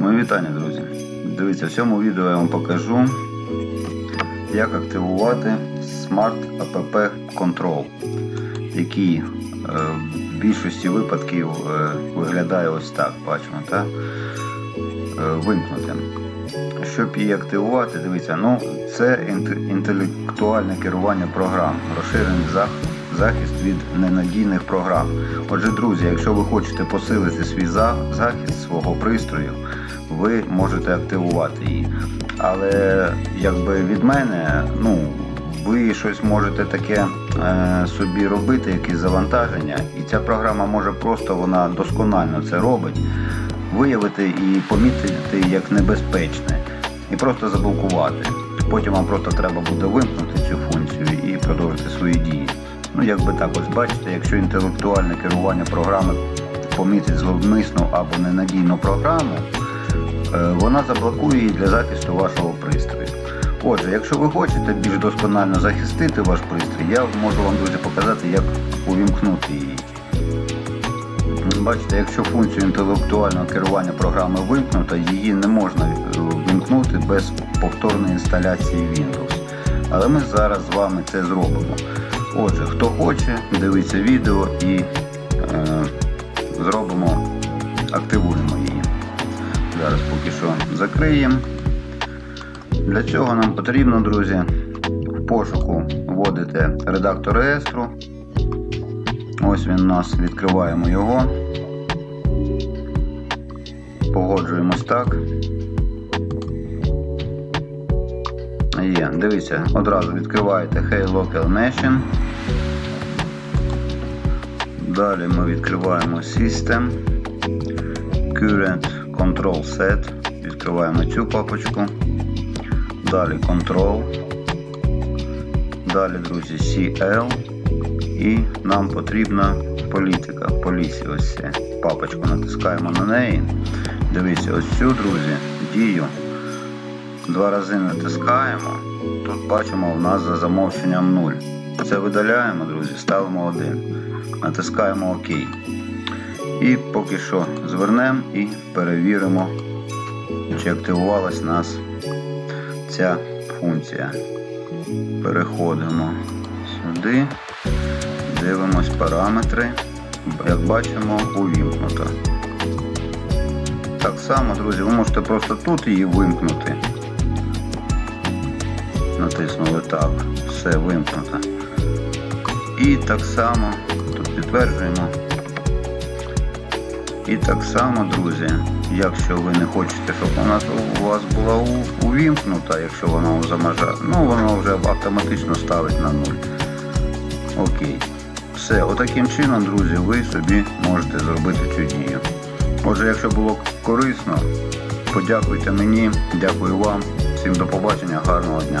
Мої вітання, друзі. Дивіться, в цьому відео я вам покажу, як активувати Smart App Control, який е, в більшості випадків е, виглядає ось так, бачимо, так? Е, вимкнутим. Щоб її активувати, дивіться, ну це інтелектуальне керування програм, розширений зах- захист від ненадійних програм. Отже, друзі, якщо ви хочете посилити свій захист свого пристрою, ви можете активувати її. Але якби від мене, ну ви щось можете таке е, собі робити, якісь завантаження, і ця програма може просто вона досконально це робить, виявити і помітити як небезпечне, і просто заблокувати. Потім вам просто треба буде вимкнути цю функцію і продовжити свої дії. Ну, якби так, ось бачите, якщо інтелектуальне керування програми помітить зловмисну або ненадійну програму, вона заблокує її для захисту вашого пристрою. Отже, якщо ви хочете більш досконально захистити ваш пристрій, я можу вам друзі показати, як увімкнути її. Бачите, якщо функцію інтелектуального керування програми вимкнута, її не можна е, вимкнути без повторної інсталяції Windows. Але ми зараз з вами це зробимо. Отже, хто хоче, дивиться відео і е, зробимо, активуємо її. Зараз поки що закриємо. Для цього нам потрібно, друзі, в пошуку вводите редактор реєстру. Ось він у нас, відкриваємо його. Погоджуємось так. Є, дивіться, одразу відкриваєте Hey Local Nation. Далі ми відкриваємо System. Current Control Set. Відкриваємо цю папочку. Далі Control. Далі, друзі, CL. І нам потрібна політика. Полісі ось це. Папочку натискаємо на неї. Дивіться, ось цю, друзі, дію. Два рази натискаємо. Тут бачимо у нас за замовченням 0. Це видаляємо, друзі, ставимо 1. Натискаємо ОК. І поки що звернемо і перевіримо, чи активувалась нас ця функція. Переходимо сюди, дивимось параметри. Як бачимо, увімкнуто. Так само, друзі, ви можете просто тут її вимкнути. Натиснули так, все вимкнуто. І так само, тут підтверджуємо. І так само, друзі, якщо ви не хочете, щоб вона у вас була увімкнута, якщо вона замажа, ну воно вже автоматично ставить на нуль. Окей. Все, отаким чином, друзі, ви собі можете зробити цю дію. Отже, якщо було корисно, подякуйте мені, дякую вам. Всім до побачення, гарного дня.